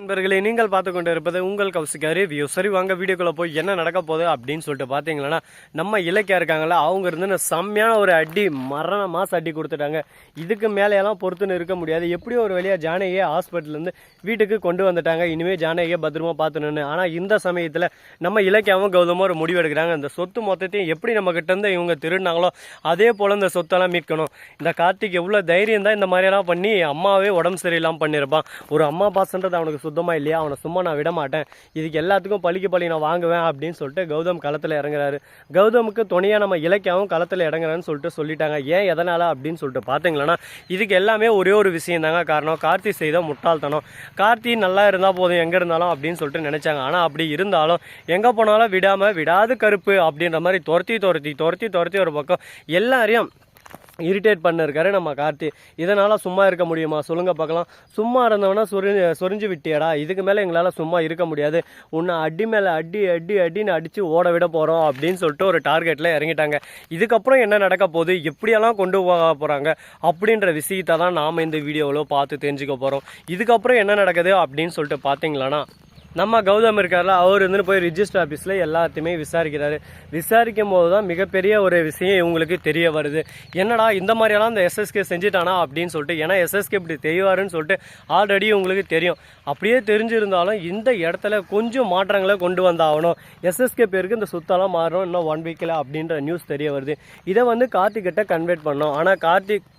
நண்பர்களே நீங்கள் பார்த்து கொண்டு இருப்பது உங்கள் கௌசிகா ரிவ்யூ சரி வாங்க வீடியோக்குள்ளே போய் என்ன நடக்க போகுது அப்படின்னு சொல்லிட்டு பார்த்தீங்கன்னா நம்ம இலக்கியா இருக்காங்களா அவங்க இருந்து செம்மையான ஒரு அடி மரண மாச அடி கொடுத்துட்டாங்க. இதுக்கு மேலேயெல்லாம் பொறுத்துன்னு இருக்க முடியாது. எப்படியோ ஒரு வழியாக ஜானகியை ஹாஸ்பிட்டல்லேருந்து வீட்டுக்கு கொண்டு வந்துட்டாங்க. இனிமேல் ஜானகியை பத்திரமா பார்த்துணுன்னு ஆனால் இந்த சமயத்தில் நம்ம இலக்கியாவும் கௌதமும் ஒரு முடிவு எடுக்கிறாங்க. இந்த சொத்து மொத்தத்தையும் எப்படி நம்ம இவங்க திருடினாங்களோ அதே போல் இந்த சொத்தெல்லாம் மீட்கணும். இந்த கார்த்திக் எவ்வளோ தைரியம் தான் இந்த மாதிரியெல்லாம் பண்ணி அம்மாவே உடம்பு சரியில்லாமல் பண்ணியிருப்பான். ஒரு அம்மா பாசன்றது அவனுக்கு சுத்தமாக இல்லையா? அவனை சும்மா நான் விட மாட்டேன் இதுக்கு எல்லாத்துக்கும் பழிக்கு பழி நான் வாங்குவேன் அப்படின்னு சொல்லிட்டு கௌதம் களத்தில் இறங்குறாரு. கௌதமுக்கு துணையாக நம்ம இலக்கியாவும் களத்தில் இறங்குறான்னு சொல்லிட்டு சொல்லிட்டாங்க. ஏன் எதனால் அப்படின்னு சொல்லிட்டு பார்த்தீங்களன்னா இதுக்கு எல்லாமே ஒரே ஒரு விஷயம் தாங்க காரணம். கார்த்தி செய்த முட்டாள்தனம். கார்த்தி நல்லா இருந்தால் போதும் எங்கே இருந்தாலும் அப்படின்னு சொல்லிட்டு நினச்சாங்க. ஆனால் அப்படி இருந்தாலும் எங்கே போனாலும் விடாமல் விடாது கருப்பு அப்படின்ற மாதிரி துரத்தி துரத்தி துரத்தி துரத்தி ஒரு பக்கம். எல்லாரையும் இரிட்டேட் பண்ணிருக்காரு நம்ம கார்த்தி. இதனால் சும்மா இருக்க முடியுமா? சொல்லுங்க பார்க்கலாம். சும்மா இருந்தவனா சொரிஞ்சு சொரிஞ்சு விட்டியடா. இதுக்கு மேலே எங்களால் சும்மா இருக்க முடியாது. உன்னை அடி மேலே அடி அடி அடின்னு அடித்து ஓட விட போகிறோம் அப்படின்னு சொல்லிட்டு ஒரு டார்கெட்டில் இறங்கிட்டாங்க. இதுக்கப்புறம் என்ன நடக்க போகுது? எப்படியெல்லாம் கொண்டு போக போகிறாங்க அப்படின்ற விஷயத்தை தான் நாம் இந்த வீடியோவில் பார்த்து தெரிஞ்சுக்க போகிறோம் இதுக்கப்புறம் என்ன நடக்குது அப்படின்னு சொல்லிட்டு பார்த்தீங்களான்னா நம்ம கௌதம் இருக்கார்ல அவர் வந்து போய் ரிஜிஸ்டர் ஆஃபீஸில் எல்லாத்தையுமே விசாரிக்கிறாரு. விசாரிக்கும் போது தான் மிகப்பெரிய ஒரு விஷயம் இவங்களுக்கு தெரிய வருது. என்னடா இந்த மாதிரியெல்லாம் இந்த எஸ்எஸ்கே செஞ்சுட்டானா அப்படின்னு சொல்லிட்டு ஏன்னா எஸ்எஸ்கே இப்படி தெய்வாருன்னு சொல்லிட்டு ஆல்ரெடி உங்களுக்கு தெரியும். அப்படியே தெரிஞ்சிருந்தாலும் இந்த இடத்துல கொஞ்சம் மாற்றங்களை கொண்டு வந்தாகணும். எஸ்எஸ்கே பேருக்கு இந்த சுத்தெல்லாம் மாறணும் இன்னும் ஒன் வீக்கில் அப்படின்ற நியூஸ் தெரிய வருது. இதை வந்து கார்த்திக்கிட்ட கன்வெர்ட் பண்ணோம். ஆனால் கார்த்திக்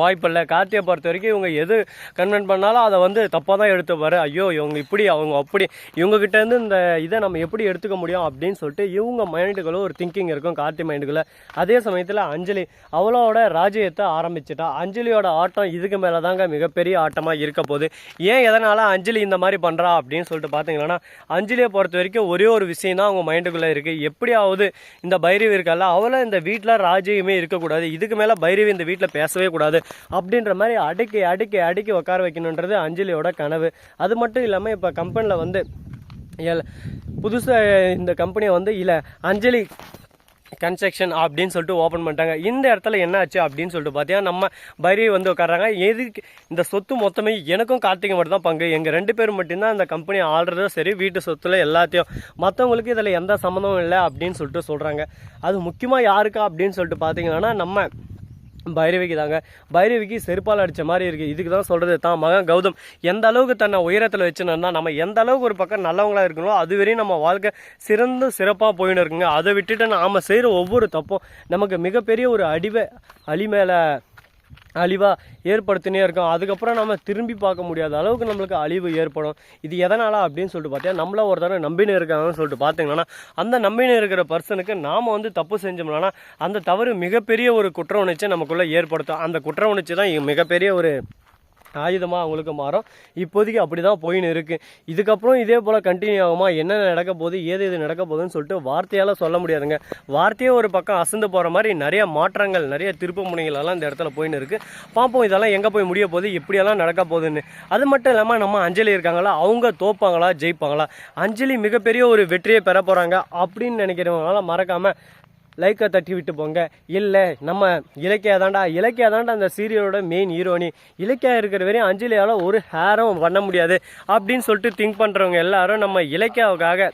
வாய்ப்பில்லை. கார்த்தியை பொறுத்த வரைக்கும் இவங்க எது கன்வென்ட் பண்ணாலும் அதை வந்து தப்பாக தான் எடுத்துப்பாரு. ஐயோ இவங்க இப்படி அவங்க அப்படி இவங்ககிட்டேருந்து இந்த இதை நம்ம எப்படி எடுத்துக்க முடியும் அப்படின்னு சொல்லிட்டு இவங்க மைண்டுக்குள்ள ஒரு திங்கிங் இருக்கும் கார்த்தி மைண்டுக்குள்ளே அதே சமயத்தில் அஞ்சலி அவளோட ராஜ்யத்தை ஆரம்பிச்சிட்டா. அஞ்சலியோட ஆட்டம் இதுக்கு மேலே தாங்க மிகப்பெரிய ஆட்டமாக இருக்க போகுது. ஏன் எதனால் அஞ்சலி இந்த மாதிரி பண்ணுறா அப்படின்னு சொல்லிட்டு பார்த்தீங்கன்னா அஞ்சலியை பொறுத்த வரைக்கும் ஒரே ஒரு விஷயம் தான் அவங்க மைண்டுக்குள்ளே இருக்குது எப்படியாவது இந்த பைரவி இருக்கல்ல அவளை இந்த வீட்டில் ராஜ்யமே இருக்கக்கூடாது. இதுக்கு மேலே பைரவி இந்த வீட்டில் பேசவே கூடாது. அப்படின்ற மாதிரி அடுக்கி அடுக்கி அடுக்கி உட்கார வைக்கணுன்றது அஞ்சலியோட கனவு. அது மட்டும் இல்லாமல் இப்போ கம்பெனியில் வந்து புதுசாக இந்த கம்பெனியை வந்து இல்லை அஞ்சலி கன்ஸ்ட்ரக்ஷன் அப்படின்னு சொல்லிட்டு ஓப்பன் பண்ணிட்டாங்க. இந்த இடத்துல என்ன ஆச்சு அப்படின்னு சொல்லிட்டு பார்த்தீங்கன்னா நம்ம பரி வந்து உட்காராங்க எதுக்கு இந்த சொத்து மொத்தமே எனக்கும் கார்த்திகை மட்டும் தான் பங்கு. எங்கள் ரெண்டு பேரும் மட்டும்தான் அந்த கம்பெனி ஆள்றதும் சரி வீட்டு சொத்துல எல்லாத்தையும். மற்றவங்களுக்கு இதில் எந்த சம்மந்தமும் இல்லை அப்படின்னு சொல்லிட்டு சொல்கிறாங்க அது முக்கியமாக யாருக்கா அப்படின்னு சொல்லிட்டு பார்த்தீங்கன்னா நம்ம பைரவிக்கு தாங்க பைரவிக்கு செருப்பால் அடித்த மாதிரி இருக்குது இதுக்கு தான் சொல்கிறது தான் மகன் கௌதம். எந்த அளவுக்கு தன்னை உயரத்தில் வச்சுனா நம்ம எந்த அளவுக்கு ஒரு பக்கம் நல்லவங்களாக இருக்கணும் அது வரையும் நம்ம வாழ்க்கை சிறந்த சிறப்பாக போயின்னு இருக்குங்க. அதை விட்டுட்டு நாம் செய்கிற ஒவ்வொரு தப்பும் நமக்கு மிகப்பெரிய ஒரு அடிவை அழி மேலே அழிவாக ஏற்படுத்தினே இருக்கும். அதுக்கப்புறம் நம்ம திரும்பி பார்க்க முடியாத அளவுக்கு நம்மளுக்கு அழிவு ஏற்படும். இது எதனால் அப்படின்னு சொல்லிட்டு பார்த்தா நம்மள ஒரு தடவை நம்பினு இருக்காங்கன்னு சொல்லிட்டு பார்த்தீங்கன்னா அந்த நம்பினு இருக்கிற பர்சனுக்கு நாம் வந்து தப்பு செஞ்சோம்னா அந்த தவறு மிகப்பெரிய ஒரு குற்ற உணர்ச்சியை நமக்குள்ளே ஏற்படுத்தும். அந்த குற்ற உணர்ச்சி தான் மிகப்பெரிய ஒரு ஆயுதமாக அவங்களுக்கு மாறும். இப்போதைக்கு அப்படி தான் போயின்னு இருக்குது இதுக்கப்புறம் இதே போல் கண்டினியூ ஆகுமா? என்னென்ன நடக்க போகுது? ஏது எது நடக்க போகுதுன்னு சொல்லிட்டு வார்த்தையால் சொல்ல முடியாதுங்க. வார்த்தையே ஒரு பக்கம் அசந்து போகிற மாதிரி நிறைய மாற்றங்கள் நிறைய திருப்பு முனைகளெல்லாம் இந்த இடத்துல போயின்னு இருக்குது பார்ப்போம் இதெல்லாம் எங்கே போய் முடிய போகுது? இப்படியெல்லாம் நடக்க போகுதுன்னு. அது மட்டும் இல்லாமல் நம்ம அஞ்சலி இருக்காங்களா? அவங்க தோப்பாங்களா? ஜெயிப்பாங்களா? அஞ்சலி மிகப்பெரிய ஒரு வெற்றியை பெற போகிறாங்க அப்படின்னு நினைக்கிறவங்களால மறக்காமல் லைக்கை தட்டி விட்டு போங்க. இல்லை நம்ம இலக்கியா தாண்டா இலக்கியா தாண்டா அந்த சீரியலோட மெயின் ஹீரோனி இலக்கியா இருக்கிற வரையும் அஞ்சலியால் ஒரு ஹேரும் பண்ண முடியாது. அப்படின்னு சொல்லிட்டு திங்க் பண்ணுறவங்க எல்லாரும் நம்ம இலக்கியாவுக்காக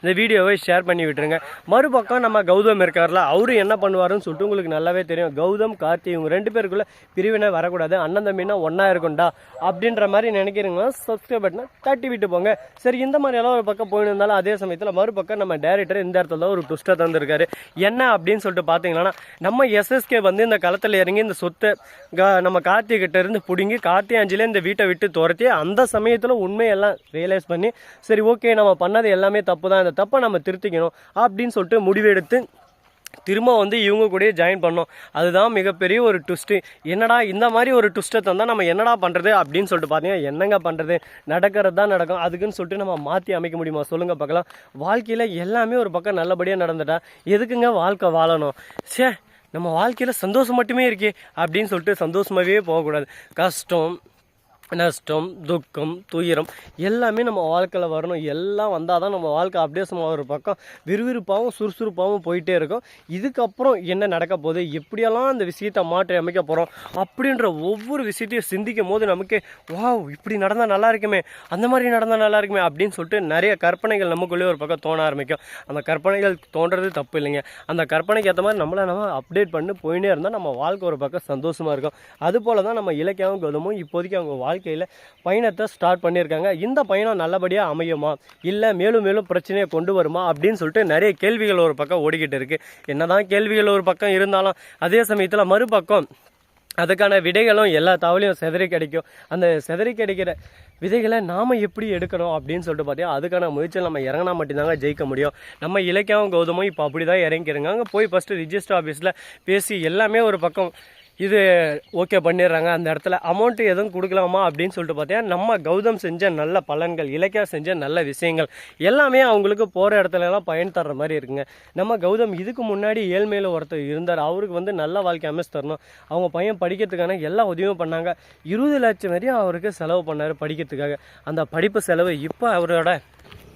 இந்த வீடியோவை ஷேர் பண்ணி விட்டுருங்க. மறுபக்கம் நம்ம கௌதம் இருக்கார்ல அவரு என்ன பண்ணுவாருன்னு சொல்லிட்டு உங்களுக்கு நல்லாவே தெரியும். கௌதம் கார்த்தி இவங்க ரெண்டு பேருக்குள்ள பிரிவினை வரக்கூடாது. அண்ணன் தம்பினா ஒன்றா இருக்கும்டா. அப்படின்ற மாதிரி நினைக்கிறீங்கன்னா சப்ஸ்கிரைப் பட்டனை தட்டி விட்டு போங்க. சரி இந்த மாதிரி எல்லாம் ஒரு பக்கம் போயின்னு இருந்தாலும் அதே சமயத்தில் மறுபக்கம் நம்ம டேரக்டர் இந்த இடத்துல தான் ஒரு ட்விஸ்ட்டை தந்திருக்காரு. என்ன அப்படின்னு சொல்லிட்டு பார்த்தீங்கன்னா நம்ம எஸ்எஸ்கே வந்து இந்த களத்தில் இறங்கி இந்த சொத்தை க- நம்ம கார்த்தி கிட்ட இருந்து பிடுங்கி கார்த்தியாஞ்சிலே இந்த வீட்டை விட்டு துரத்தி அந்த சமயத்தில் உண்மையெல்லாம் ரியலைஸ் பண்ணி சரி ஓகே நம்ம பண்ணது எல்லாமே தப்பு தான் இந்த தப்பை நம்ம திருத்திக்கணும் அப்படின்னு சொல்லிட்டு முடிவெடுத்து திரும்ப வந்து இவங்க கூடயே ஜாயின் பண்ணோம். அதுதான் மிகப்பெரிய ஒரு ட்விஸ்ட்டு என்னடா இந்த மாதிரி ஒரு ட்விஸ்ட்டை தந்தால் நம்ம என்னடா பண்ணுறது அப்படின்னு சொல்லிட்டு பார்த்தீங்கன்னா என்னங்க பண்ணுறது நடக்கிறது தான் நடக்கும். அதுக்குன்னு சொல்லிட்டு நம்ம மாற்றி அமைக்க முடியுமா? சொல்லுங்கள் பார்க்கலாம் வாழ்க்கையில் எல்லாமே ஒரு பக்கம் நல்லபடியாக நடந்துட்டா எதுக்குங்க வாழ்க்கை வாழணும்? சே நம்ம வாழ்க்கையில் சந்தோஷம் மட்டுமே இருக்கே அப்படின்னு சொல்லிட்டு சந்தோஷமாகவே போகக்கூடாது. கஷ்டம் நஷ்டம் துக்கம் துயரம் எல்லாமே நம்ம வாழ்க்கையில் வரணும். எல்லாம் வந்தால் தான் நம்ம வாழ்க்கை அப்படியே சும்மா ஒரு பக்கம் விறுவிறுப்பாகவும் சுறுசுறுப்பாகவும் போயிட்டே இருக்கும். இதுக்கப்புறம் என்ன நடக்க போகுது? எப்படியெல்லாம் அந்த விஷயத்தை மாற்றி அமைக்க போகிறோம் அப்படின்ற ஒவ்வொரு விஷயத்தையும் சிந்திக்கும் போது நமக்கு வாவ் இப்படி நடந்தால் நல்லா இருக்குமே அந்த மாதிரி நடந்தால் நல்லா இருக்குமே அப்படின்னு சொல்லிட்டு நிறைய கற்பனைகள் நமக்குள்ளே ஒரு பக்கம் தோண ஆரம்பிக்கும். அந்த கற்பனைகள் தோன்றது தப்பு இல்லைங்க. அந்த கற்பனைக்கு ஏற்ற மாதிரி நம்மளை நம்ம அப்டேட் பண்ணி போயினே இருந்தால் நம்ம வாழ்க்கை ஒரு பக்கம் சந்தோஷமாக இருக்கும். அதுபோல தான் நம்ம இலக்கியாவும் கௌதமும் இப்போதைக்கு அவங்க வாழ்க்கை வாழ்க்கையில் பயணத்தை ஸ்டார்ட் பண்ணியிருக்காங்க. இந்த பயணம் நல்லபடியாக அமையுமா? இல்லை மேலும் மேலும் பிரச்சனையை கொண்டு வருமா? அப்படின்னு சொல்லிட்டு நிறைய கேள்விகள் ஒரு பக்கம் ஓடிக்கிட்டு இருக்கு. என்னதான் கேள்விகள் ஒரு பக்கம் இருந்தாலும் அதே சமயத்தில் மறுபக்கம் அதுக்கான விடைகளும் எல்லா தவளையும் செதறி கிடைக்கும். அந்த செதறி கிடைக்கிற விதைகளை நாம் எப்படி எடுக்கணும் அப்படின்னு சொல்லிட்டு பார்த்தீங்கன்னா அதுக்கான முயற்சியில் நம்ம இறங்கினா மட்டும்தாங்க ஜெயிக்க முடியும். நம்ம இலக்கியம் கௌதமும் இப்போ அப்படி தான் இறங்கிக்கிறங்க அங்கே போய் ஃபஸ்ட்டு ரிஜிஸ்டர் ஆஃபீஸில் பேசி எல்லாமே ஒரு பக்கம் இது ஓகே பண்ணிடுறாங்க. அந்த இடத்துல அமௌண்ட்டு எதுவும் கொடுக்கலாமா அப்படின்னு சொல்லிட்டு பார்த்தீங்கன்னா நம்ம கௌதம் செஞ்ச நல்ல பலன்கள் இலக்கியா செஞ்ச நல்ல விஷயங்கள் எல்லாமே அவங்களுக்கு போகிற இடத்துல எல்லாம் பயன் தர்ற மாதிரி இருக்குங்க. நம்ம கௌதம் இதுக்கு முன்னாடி ஏழ்மையில் ஒருத்தர் இருந்தார். அவருக்கு வந்து நல்ல வாழ்க்கை அமைச்சு தரணும். அவங்க பையன் படிக்கிறதுக்கான எல்லா உதவியும் பண்ணாங்க. இருபது லட்சம் வரையும் அவருக்கு செலவு பண்ணார் படிக்கிறதுக்காக. அந்த படிப்பு செலவு இப்போ அவரோட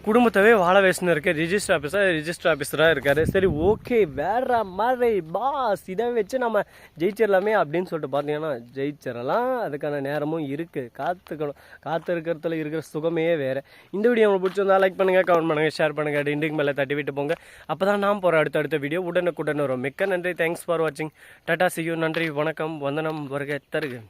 குடும்பத்தவே வாழ வச்சுன்னு இருக்கு. ரிஜிஸ்டர் ஆஃபீஸாக ரிஜிஸ்டர் ஆஃபீஸராக இருக்காரு. சரி ஓகே வேற மாதிரி பாஸ் இதை வச்சு நம்ம ஜெயிச்சிடலாமே அப்படின்னு சொல்லிட்டு பார்த்தீங்கன்னா ஜெயிச்சிடலாம். அதுக்கான நேரமும் இருக்குது காத்துக்கணும். காத்து இருக்கிறதுல இருக்கிற சுகமே வேறு. இந்த வீடியோ உங்களுக்கு பிடிச்சிருந்தா லைக் பண்ணுங்கள் கமெண்ட் பண்ணுங்கள் ஷேர் பண்ணுங்கள் டிண்டிங் மேலே தட்டி விட்டு போங்க. அப்போ தான் நான் போகிற அடுத்தடுத்த வீடியோ உடனுக்குடன் வரும். மிக்க நன்றி. தேங்க்ஸ் ஃபார் வாட்சிங் டாட்டா சியூ நன்றி. வணக்கம். வந்தனம். வருகை தருக.